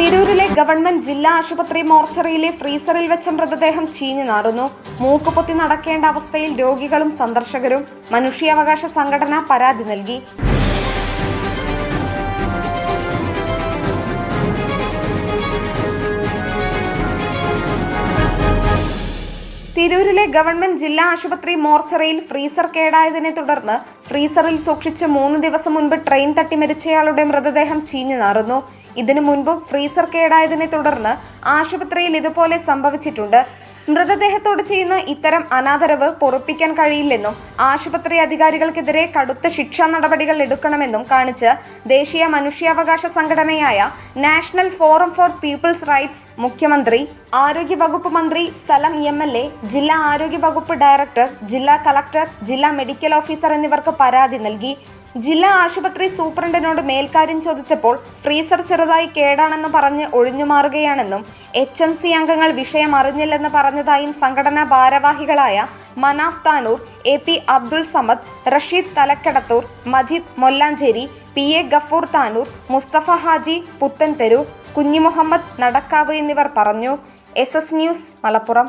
തിരൂരിലെ ഗവൺമെന്റ് ജില്ലാ ആശുപത്രി മോർച്ചറിയിലെ ഫ്രീസറിൽ വെച്ച മൃതദേഹം ചീഞ്ഞു നാറുന്നു. മൂക്കുപൊത്തി നടക്കേണ്ട അവസ്ഥയിൽ രോഗികളും സന്ദർശകരും മനുഷ്യാവകാശ സംഘടന പരാതി നൽകി. തിരൂരിലെ ഗവൺമെന്റ് ജില്ലാ ആശുപത്രി മോർച്ചറിയിൽ ഫ്രീസർ കേടായതിനെ തുടർന്ന് ഫ്രീസറിൽ സൂക്ഷിച്ച് മൂന്ന് ദിവസം മുൻപ് ട്രെയിൻ തട്ടി മരിച്ചയാളുടെ മൃതദേഹം ചീഞ്ഞു നാറുന്നു. ഇതിനു മുൻപും ഫ്രീസർ കേടായതിനെ തുടർന്ന് ആശുപത്രിയിൽ ഇതുപോലെ സംഭവിച്ചിട്ടുണ്ട്. മൃതദേഹത്തോട് ചെയ്യുന്ന ഇത്തരം അനാദരവ് പൊറുപ്പിക്കാൻ കഴിയില്ലെന്നും ആശുപത്രി അധികാരികൾക്കെതിരെ കടുത്ത ശിക്ഷാ നടപടികൾ എടുക്കണമെന്നും കാണിച്ച് ദേശീയ മനുഷ്യാവകാശ സംഘടനയായ national forum for people's rights മുഖ്യമന്ത്രി ആരോഗ്യ വകുപ്പ് മന്ത്രി സ്ഥലം എം എൽ എ ജില്ലാ ആരോഗ്യ വകുപ്പ് ഡയറക്ടർ ജില്ലാ കളക്ടർ ജില്ലാ മെഡിക്കൽ ഓഫീസർ എന്നിവർക്ക് പരാതി നൽകി. ജില്ലാ ആശുപത്രി സൂപ്രണ്ടിനോട് മേൽക്കാര്യം ചോദിച്ചപ്പോൾ ഫ്രീസർ ചെറുതായി കേടാണെന്ന് പറഞ്ഞ് ഒഴിഞ്ഞുമാറുകയാണെന്നും എച്ച് എം സി അംഗങ്ങൾ വിഷയം അറിഞ്ഞില്ലെന്ന് പറഞ്ഞതായും സംഘടനാ ഭാരവാഹികളായ Manaf Tanur A P Abdul Samad Rasheed Thalakkadathur Majeed Mollancheri P A Gafoor Tanur Mustafa Haji Puthentheru Kunjimuhammad Nadakkavu എന്നിവർ പറഞ്ഞു. S S news Malappuram.